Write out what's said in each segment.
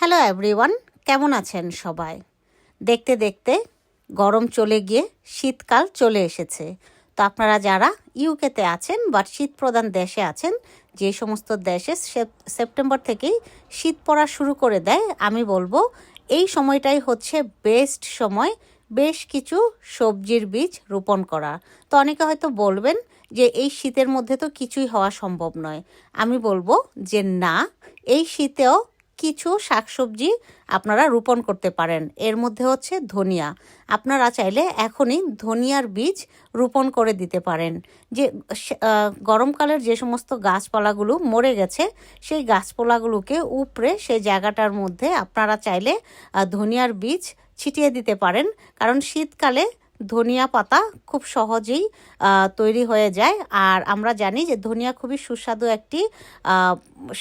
Hello everyone কেমন আছেন সবাই? দেখতে দেখতে গরম চলে গিয়ে শীতকাল চলে এসেছে। তো আপনারা যারা ইউকেতে আছেন বা শীত প্রধান দেশে আছেন, যে সমস্ত দেশে সেপ- সেপ্টেম্বর থেকেই শীত পড়া শুরু করে দেয়, আমি বলব এই সময়টাই হচ্ছে বেস্ট সময়, বেশ কিছু সবজির বীজ রোপণ করা। তো অনেকে হয়তো বলবেন যে এই শীতের মধ্যে তো কিছুই হওয়া সম্ভব নয়। আমি বলব যে না, এই শীতেও কিছু শাকসবজি আপনারা রোপণ করতে পারেন। এর মধ্যে হচ্ছে ধনিয়া। আপনারা চাইলে এখনই ধনিয়ার বীজ রোপণ করে দিতে পারেন। যে গরমকালের যে সমস্ত গাছপালাগুলো মরে গেছে, সেই গাছপালাগুলোকে উপড়ে সেই জায়গাটার মধ্যে আপনারা চাইলে ধনিয়ার বীজ ছিটিয়ে দিতে পারেন। কারণ শীতকালে ধনিয়া পাতা খুব সহজেই তৈরি হয়ে যায়। আর আমরা জানি যে ধনিয়া খুবই সুস্বাদু একটি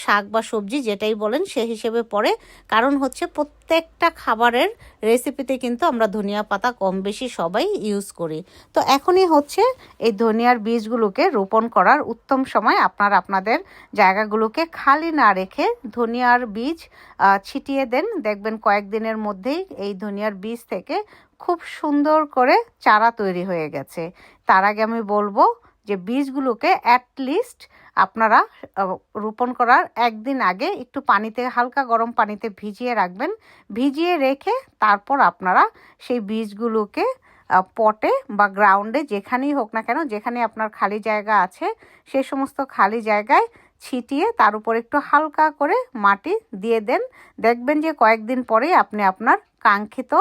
শাক বা সবজি যেটাই বলেন সে হিসেবে পড়ে। কারণ হচ্ছে প্রত্যেকটা খাবারের রেসিপিতে কিন্তু আমরা ধনিয়া পাতা কম বেশি সবাই ইউজ করি। তো এখনই হচ্ছে এই ধনিয়ার বীজগুলোকে রোপণ করার উত্তম সময়। আপনার আপনাদের জায়গাগুলোকে খালি না রেখে ধনিয়ার বীজ ছিটিয়ে দেন। দেখবেন কয়েকদিনের মধ্যেই এই ধনিয়ার বীজ থেকে খুব সুন্দর করে চারা তৈরি হয়ে গেছে। তার আগে আমি বলব যে বীজগুলোকে অ্যাটলিস্ট আপনারা রোপণ করার একদিন আগে একটু পানিতে, হালকা গরম পানিতে ভিজিয়ে রাখবেন। ভিজিয়ে রেখে তারপর আপনারা সেই বীজগুলোকে পটে বা গ্রাউন্ডে যেখানেই হোক না কেন, যেখানে আপনার খালি জায়গা আছে, সে সমস্ত খালি জায়গায় ছিটিয়ে তার উপর একটু হালকা করে মাটি দিয়ে দেন। দেখবেন যে কয়েকদিন পরেই আপনি আপনার কাঙ্ক্ষিত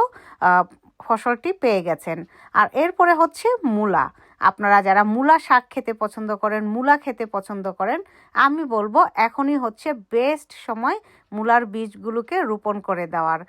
ফসলটি পেয়ে গেছেন। আর এরপরে হচ্ছে মূলা। আপনারা যারা মূলা শাক খেতে পছন্দ করেন, মূলা খেতে পছন্দ করেন, আমি বলব এখনই হচ্ছে বেস্ট সময় মূলার বীজগুলোকে রোপণ করে দেওয়ার।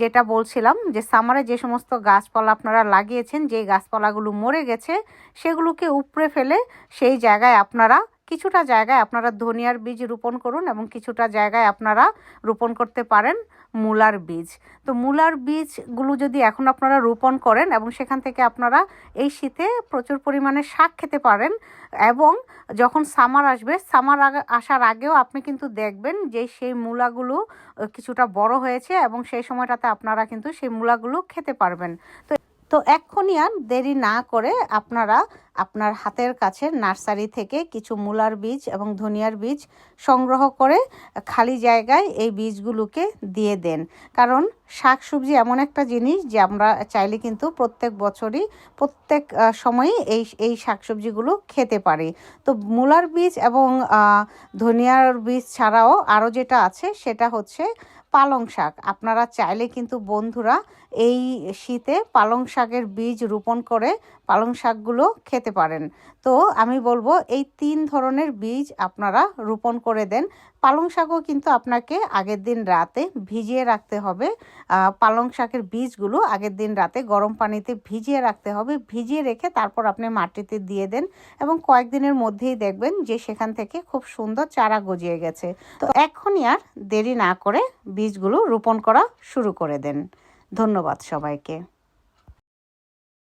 যেটা বলছিলাম যে সামারে যে সমস্ত গাছপালা আপনারা লাগিয়েছেন, যে গাছপালাগুলো মরে গেছে, সেগুলোকে উপড়ে ফেলে সেই জায়গায় আপনারা কিছুটা জায়গায় আপনারা ধনিয়ার বীজ রোপণ করুন এবং কিছুটা জায়গায় আপনারা রোপণ করতে পারেন মূলার বীজ। তো মূলার বীজগুলো যদি এখন আপনারা রোপণ করেন এবং সেখান থেকে আপনারা এই শীতে প্রচুর পরিমাণে শাক খেতে পারেন এবং যখন সামার আসবে সামার আসার আগেও আপনি কিন্তু দেখবেন যে সেই মূলাগুলো, কিছুটা বড় হয়েছে এবং সেই সময়টাতে আপনারা কিন্তু সেই মূলাগুলো খেতে পারবেন। তো তো এক্ষুনি আর দেরি না করে আপনারা আপনার হাতের কাছে নার্সারি থেকে কিছু মূলার বীজ এবং ধনিয়ার বীজ সংগ্রহ করে খালি জায়গায় এই বীজগুলোকে দিয়ে দেন। কারণ শাক সবজি এমন একটা জিনিস যে আমরা চাইলে কিন্তু প্রত্যেক বছরই প্রত্যেক সময়ই এই এই শাকসবজিগুলো খেতে পারি। তো মূলার বীজ এবং ধনিয়ার বীজ ছাড়াও আরও যেটা আছে সেটা হচ্ছে পালং শাক। আপনারা চাইলে কিন্তু বন্ধুরা এই শীতে পালং শাকের বীজ রোপণ করে পালং শাকগুলো খেতে পারেন। তো আমি বলব, এই তিন ধরনের বীজ আপনারা রোপণ করে দেন। পালং শাকও কিন্তু আপনাকে আগের দিন রাতে ভিজিয়ে রাখতে হবে। পালং শাকের বীজগুলো আগের দিন রাতে গরম পানিতে ভিজিয়ে রাখতে হবে। ভিজিয়ে রেখে তারপর আপনি মাটিতে দিয়ে দেন এবং কয়েকদিনের মধ্যেই দেখবেন যে সেখান থেকে খুব সুন্দর চারা গজিয়ে গেছে। তো এখনই আর দেরি না করে বীজগুলো রোপণ করা শুরু করে দেন। ধন্যবাদ সবাইকে।